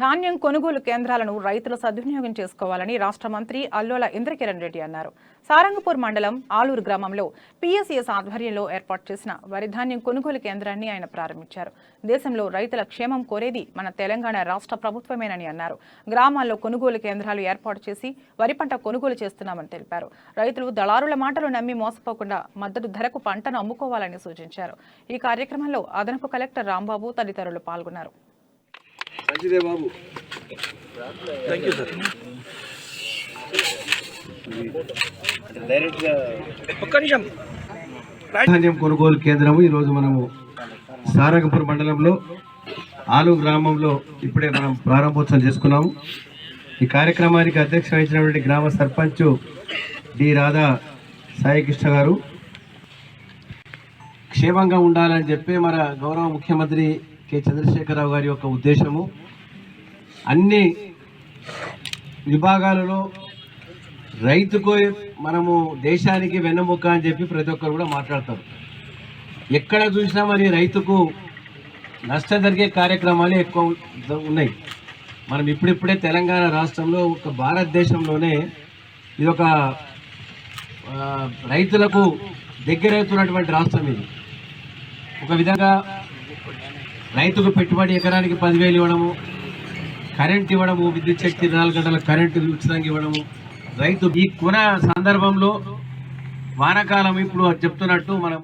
ధాన్యం కొనుగోలు కేంద్రాలను రైతులు సద్వినియోగం చేసుకోవాలని రాష్ట్ర మంత్రి అల్లోల ఇంద్రకిరణ్ రెడ్డి అన్నారు. సారంగపూర్ మండలం ఆలూరు గ్రామంలో పీఎస్ఎస్ ఆధ్వర్యంలో ఏర్పాటు చేసిన వరి ధాన్యం కొనుగోలు కేంద్రాన్ని ఆయన ప్రారంభించారు. దేశంలో రైతుల క్షేమం కోరేది మన తెలంగాణ రాష్ట్ర ప్రభుత్వమేనని అన్నారు. గ్రామాల్లో కొనుగోలు కేంద్రాలు ఏర్పాటు చేసి వరి పంట కొనుగోలు చేస్తున్నామని తెలిపారు. రైతులు దళారుల మాటలు నమ్మి మోసపోకుండా మద్దతు ధరకు పంటను అమ్ముకోవాలని సూచించారు. ఈ కార్యక్రమంలో అదనపు కలెక్టర్ రాంబాబు తదితరులు పాల్గొన్నారు. మంచిదే బాబు. ధాన్యం కొనుగోలు కేంద్రము. ఈరోజు మనము సారంగపూర్ మండలంలో ఆలు గ్రామంలో ఇప్పుడే మనం ప్రారంభోత్సవం చేసుకున్నాము. ఈ కార్యక్రమానికి అధ్యక్షత వహించినటువంటి గ్రామ సర్పంచ్ డి రాధా సాయికృష్ణ గారు. క్షేమంగా ఉండాలని చెప్పి మన గౌరవ ముఖ్యమంత్రి కె చంద్రశేఖరరావు గారి యొక్క ఉద్దేశము అన్ని విభాగాలలో రైతుకు మనము దేశానికి వెన్నముక్క అని చెప్పి ప్రతి ఒక్కరు కూడా మాట్లాడతారు. ఎక్కడ చూసినా మరి రైతుకు నష్టం జరిగే కార్యక్రమాలు ఎక్కువ ఉన్నాయి. మనం ఇప్పుడిప్పుడే తెలంగాణ రాష్ట్రంలో ఒక భారతదేశంలోనే ఇది ఒక రైతులకు దగ్గరవుతున్నటువంటి రాష్ట్రం ఇది. ఒక విధంగా రైతుకు పెట్టుబడి ఎకరానికి పదివేలు ఇవ్వడము కరెంట్ ఇవ్వడము విద్యుత్ శక్తి నాలుగు గంటల కరెంటు ఉచితంగా ఇవ్వడము. రైతు ఈ కొన సందర్భంలో వానాకాలం ఇప్పుడు చెప్తున్నట్టు మనం